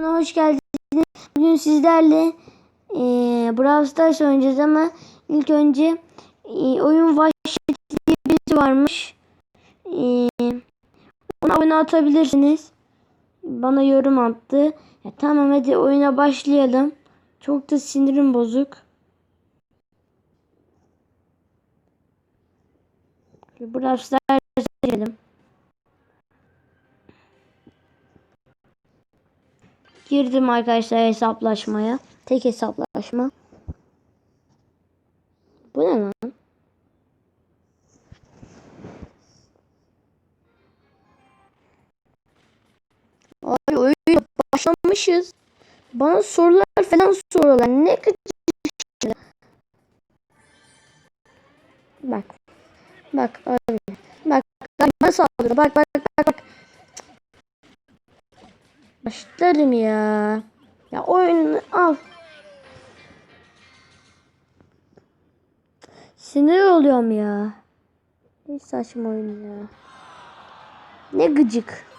Hoş geldiniz. Bugün sizlerle e, Brawl Stars oynayacağız ama ilk önce e, oyun vahşeti diye birisi varmış. E, ona abone atabilirsiniz. Bana yorum attı. Ya, tamam hadi oyuna başlayalım. Çok da sinirim bozuk. Brawl Stars'a girelim. Girdim arkadaşlar hesaplaşmaya. Tek hesaplaşma. Bu ne lan? Abi oyuna başlamışız. Bana sorular falan soruyorlar. Ne şeyler. Bak. Bak abi. Bak. Bak saldırıyor. Bak bak bak bak. Başlarım ya. Ya oyunu al. Sinir oluyorum ya. Ne saçma oyun ya. Ne gıcık.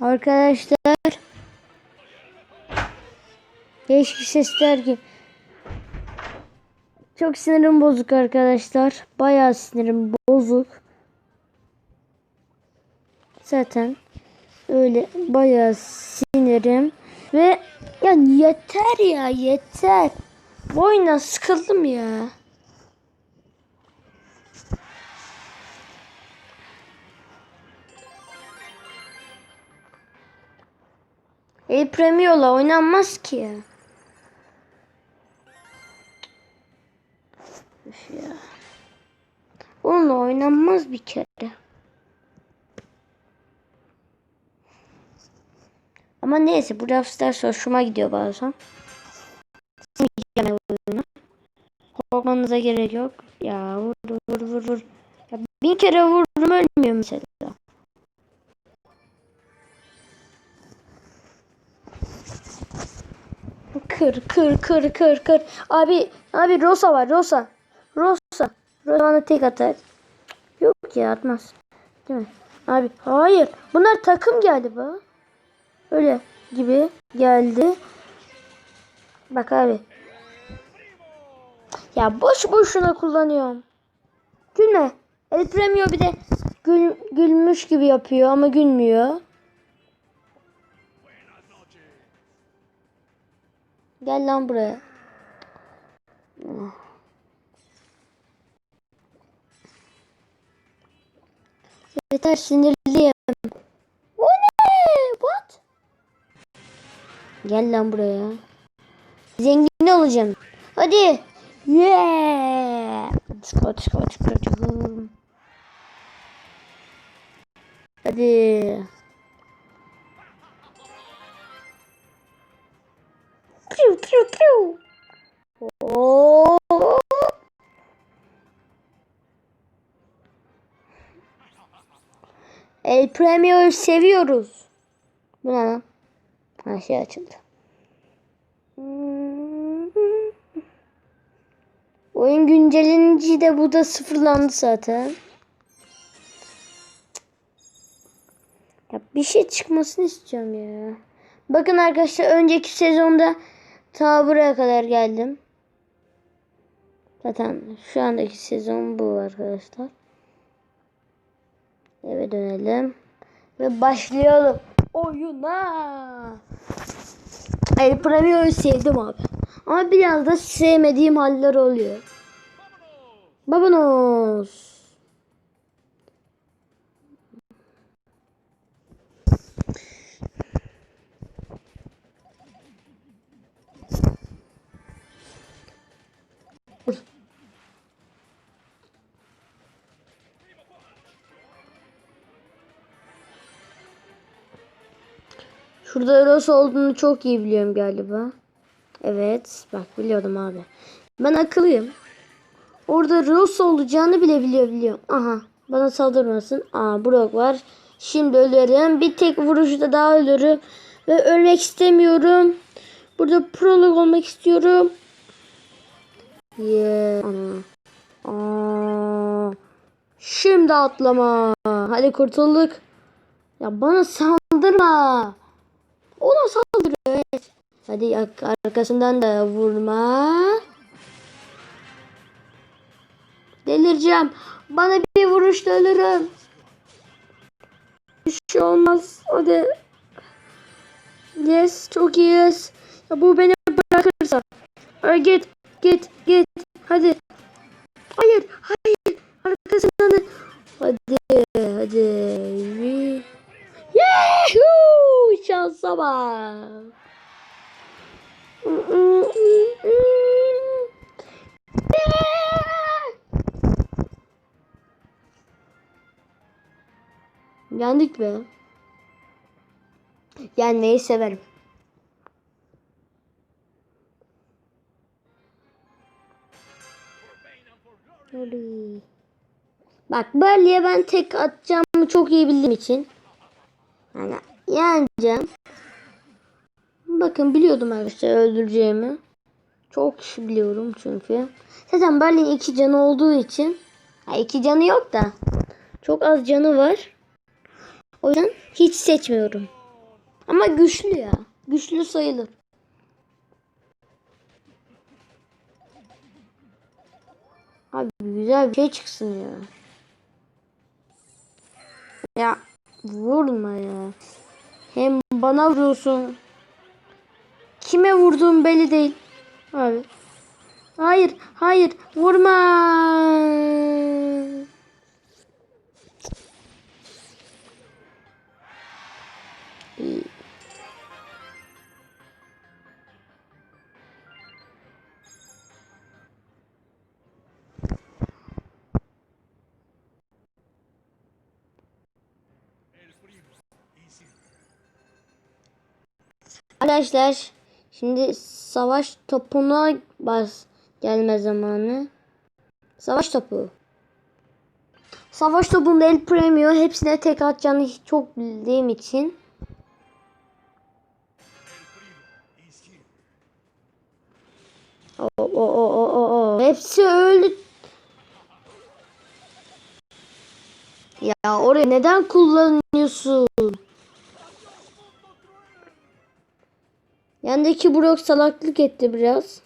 Arkadaşlar. Değişik sesler ki. Çok sinirim bozuk arkadaşlar. Bayağı sinirim bozuk. Zaten öyle bayağı sinirim ve ya yeter ya yeter. Bu oyundan sıkıldım ya. El Premio'la oynanmaz ki. Üf ya. Onunla oynanmaz bir kere. Ama neyse bu Brawl Stars hoşuma gidiyor bazen. Korkmanıza gerek yok. Ya vur vur vur vur. Ya bin kere vururum ölmüyor mesela. Kır kır kır kır kır. Abi abi Rosa var Rosa. Rosa. Rosa bana tek atar. Yok ya atmaz. Değil mi? Abi hayır. Bunlar takım galiba. Öyle gibi geldi. Bak abi. Ya boş boşuna kullanıyorum. Gülme. El Premio bir de gül, gülmüş gibi yapıyor ama gülmüyor. Gel lan buraya. Yeter sinirliyim. O ne? What? Gel lan buraya. Zengin olacağım. Hadi. Yeah. Çıkma çıkma çıkma çıkma. Hadi. Piu piu piu. Oo. El Premio'yu seviyoruz. Bu ne lan? Ha şey açıldı. Oyun güncellenince de bu da sıfırlandı zaten. Ya bir şey çıkmasını istiyorum ya. Bakın arkadaşlar önceki sezonda ta buraya kadar geldim. Zaten şu andaki sezon bu arkadaşlar. Eve dönelim. Ve başlayalım oyuna. El Premio'yu sevdim abi. Ama biraz da sevmediğim haller oluyor. Babanos. Şurada Eros olduğunu çok iyi biliyorum galiba. Evet. Bak biliyordum abi. Ben akıllıyım. Orada Ross olacağını bile biliyor biliyorum. Aha. Bana saldırmasın. Aa Brock var. Şimdi ölürüm. Bir tek vuruşta daha ölürüm. Ve ölmek istemiyorum. Burada prolog olmak istiyorum. Yeah. Ana. Aa. Şimdi atlama. Hadi kurtulduk. Ya bana saldırma. Ona saldırıyor. Evet. Hadi ar- arkasından da vurma. Delireceğim. Bana bir vuruşta ölürüm. Bir şey olmaz. Hadi. Yes. Çok iyiyiz. Ya bu beni bırakırsa. Ay git. Git. Git. Hadi. Hayır. Hayır. Arkasından da. Hadi. Hadi. Yahoo! Şansa bak. Yendik be. Yenmeyi severim. Bak Barley'e ben tek atacağımı çok iyi bildiğim için. Yani yeneceğim. Bakın biliyordum arkadaşlar öldüreceğimi. Çok kişi biliyorum çünkü. Zaten Barley'in iki canı olduğu için. Ha, iki canı yok da. Çok az canı var. O yüzden hiç seçmiyorum. Ama güçlü ya. Güçlü sayılır. Abi güzel bir şey çıksın ya. Ya vurma ya. Hem bana vuruyorsun. Kime vurduğum belli değil. Abi. Hayır, hayır, vurma. Arkadaşlar şimdi savaş topuna bas gelme zamanı. Savaş topu. Savaş topunda el premium hepsine tek atacağını çok bildiğim için. O o o o o o hepsi öldü. Ya oraya neden kullanıyorsun? Yandaki blok salaklık etti biraz.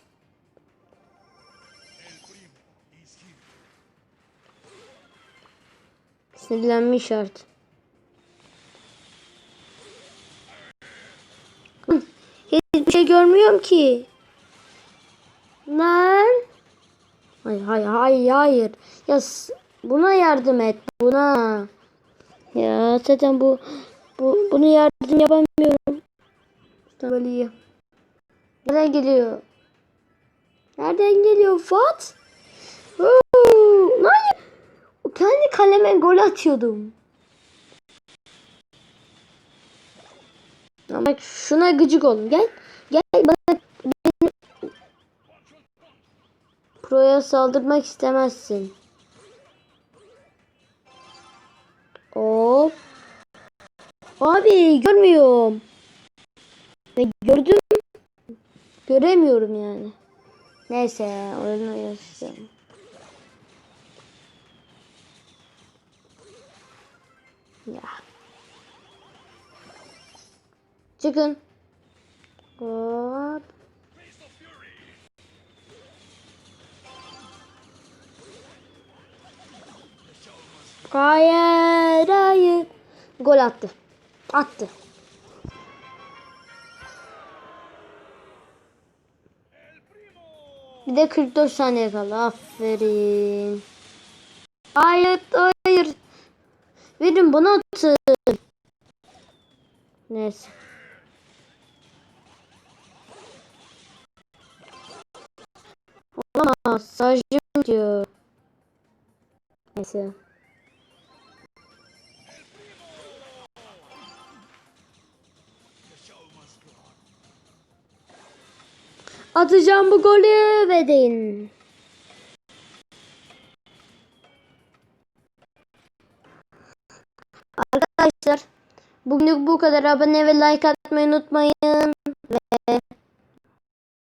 Sinirlenmiş artık. Hiçbir şey görmüyorum ki. Lan. Hayır hayır hayır hayır. Ya buna yardım et buna. Ya zaten bu bu bunu yardım yapamıyorum. İşte. Nereden geliyor? Nereden geliyor? Oo, hayır. Kendi kaleme gol atıyordum. Ama şuna gıcık olun. Gel. Gel bana Pro'ya saldırmak istemezsin. Hop. Abi görmüyorum. Ve gördüm. Göremiyorum yani. Neyse oyunu yaşayacağım. Ya. Çıkın. Hop. Hayır, hayır. Gol attı. Attı. Bir de 44 saniye kaldı. Aferin. Hayır, hayır. Verin bana atın. Neyse. Olamaz. Sajım diyor. Neyse. Atacağım bu golü ve deyin. Arkadaşlar bugünlük bu kadar. Abone ve like atmayı unutmayın.